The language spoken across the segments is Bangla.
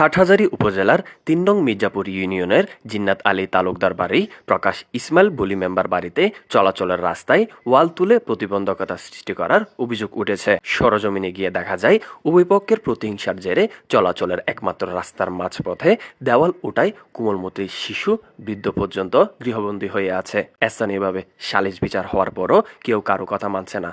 হাটহাজারী উপজেলার তিন নং মির্জাপুর ইউনিয়নের জিন্নাত আলী তালুকদার বাড়ি প্রকাশ ইসমাইল বলি মেম্বার বাড়িতে চলাচলের রাস্তায় ওয়াল তুলে প্রতিবন্ধকতা সৃষ্টি করার অভিযোগ উঠেছে। সরজমিনে গিয়ে দেখা যায়, উভয় পক্ষের প্রতিহিংসার জেরে চলাচলের একমাত্র রাস্তার মাঝপথে দেওয়াল ওঠায় কোমলমতি শিশু বৃদ্ধ পর্যন্ত গৃহবন্দী হয়ে আছে। স্থানীয়ভাবে সালিশ বিচার হওয়ার পরও কেউ কারও কথা মানছে না।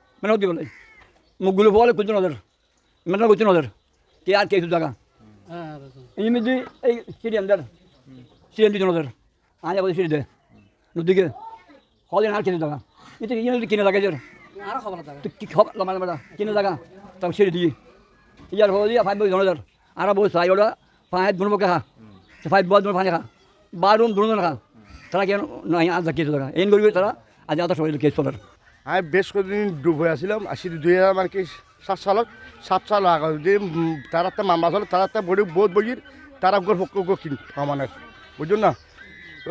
মানে কি বলে মুখগুলো বলে কুদুর নজর মানে কুদুর নজর কে আর কে জায়গা এই মধ্যে এই স্টেডিয়াম দের স্টেডিয়াম দিতে নজর আজ আবার সিঁড়ি দে নদীকে হলেন আর কিনে ইয়ে যদি কিনে তো কি খবর লম্বা লম্বা কিনে জায়গা তাও সিঁড়ি দিয়ে ইয়ার হলে ফাইভ বই নজর আর বই সাই ওটা ফাইভ দুনো বকে খা ফাইভ বল দুনো ফানে খা বারুম দুনো খা তারা কেন নয় আজ কেস জায়গা এই করবে তারা আজ আধা সবাই কেস চলার আমি বেশ কদিন ডুব হয়ে আসছিলাম আসি দুই হাজার মানে কি সাত সালত। সাত সাল আগে যে তার একটা মামলা ছিল, তার একটা বড়ি বহুত বইয়ের তারা গোর পক্ষ কিন আমানের। বুঝুন না?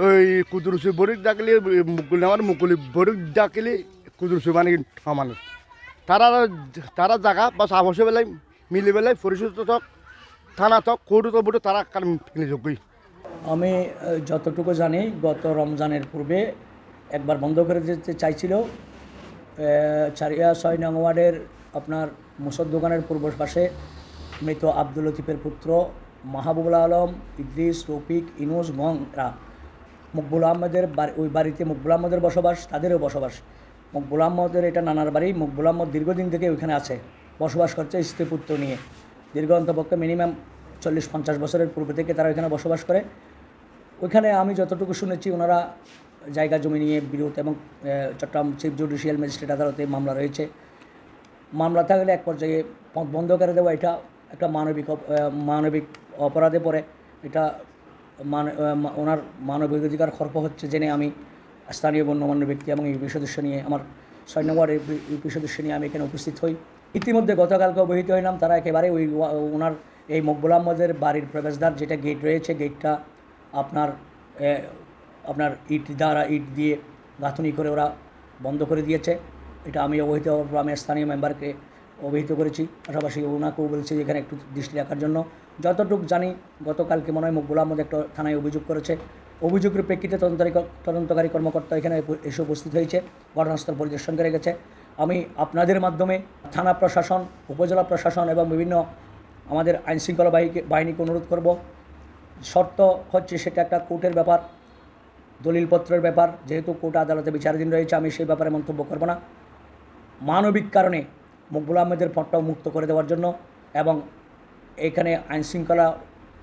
ওই কুদুরুসি বড়ি ডাকলে, মুকুল আমার মুকুলি বড়ি ডাকলে কুদুরুসি মানে আমানের। তারা তারা জায়গা বা সাহসে বেলায়, মিলি বেলায় পরিশুদ্ধ তক থানা তক কোর্ট তো তারা কারণ যোগ্যই আমি যতটুকু জানি, গত রমজানের পূর্বে একবার বন্ধ করে দিতে চাইছিল চারিয়া ছয় নং ওয়ার্ডের আপনার মুসদ দোকানের পূর্ব পাশে মৃত আব্দুল লতিফের পুত্র মাহবুবুল আলম, ইদ্রিস, রফিক, ইনুস, মংরা। মকবুল আহমদের ওই বাড়িতে মকবুল আহমদের বসবাস, তাদেরও বসবাস। মকবুল আহমদের এটা নানার বাড়ি। মকবুল আহমদ দীর্ঘদিন থেকে ওইখানে আছে। বসবাস করছে স্ত্রী পুত্র নিয়ে। দীর্ঘ অন্তপক্ষে মিনিমাম চল্লিশ পঞ্চাশ বছরের পূর্বে থেকে তারা ওইখানে বসবাস করে। ওইখানে আমি যতটুকু শুনেছি, ওনারা জায়গা জমি নিয়ে বিরোধ এবং চট্টগ্রাম চিফ জুডিশিয়াল ম্যাজিস্ট্রেট আদালতে মামলা রয়েছে। মামলা থাকলে এক পর্যায়ে পথ বন্ধ করে দেওয়া, এটা একটা মানবিক মানবিক অপরাধে পড়ে। এটা মান ওনার মানবিক অধিকার খর্ব হচ্ছে জেনে আমি স্থানীয় গণ্যমান্য ব্যক্তি এবং ইউপি সদস্য নিয়ে, আমার ছয় নম্বর ইউপি সদস্য নিয়ে আমি এখানে উপস্থিত হই। ইতিমধ্যে গতকালকে অবহিত হইলাম, তারা একেবারে ওই ওনার এই মকবুল আহমদের বাড়ির প্রবেশদ্বার, যেটা গেট রয়েছে গেটটা আপনার আপনার ইট দ্বারা ইট দিয়ে গাঁথনি করে ওরা বন্ধ করে দিয়েছে। এটা আমি অবহিত আমি স্থানীয় মেম্বারকে অবহিত করেছি। পাশাপাশি ওনাকেও বলছি এখানে একটু দৃষ্টি রাখার জন্য। যতটুকু জানি, গতকালকে মনে হয় মকবুল আহমদ একটা থানায় অভিযোগ করেছে। অভিযোগের প্রেক্ষিতে তদন্তকারী তদন্তকারী কর্মকর্তা এখানে এসে উপস্থিত হয়েছে। ঘটনাস্থল পরিদর্শন করে গেছে। আমি আপনাদের মাধ্যমে থানা প্রশাসন, উপজেলা প্রশাসন এবং বিভিন্ন আমাদের আইনশৃঙ্খলা বাহিনীকে বাহিনীকে অনুরোধ করব। শর্ত হচ্ছে সেটা একটা কোর্টের ব্যাপার। দলিলপত্রের ব্যাপার, যেহেতু কোর্ট আদালতে বিচারাধীন রয়েছে, আমি সেই ব্যাপারে মন্তব্য করব না। মানবিক কারণে মকবুল আহমেদের পথটাও মুক্ত করে দেওয়ার জন্য এবং এখানে আইনশৃঙ্খলা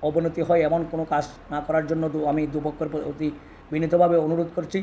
অবনতি হয় এমন কোনো কাজ না করার জন্য আমি দুপক্ষের প্রতি বিনীতভাবে অনুরোধ করছি।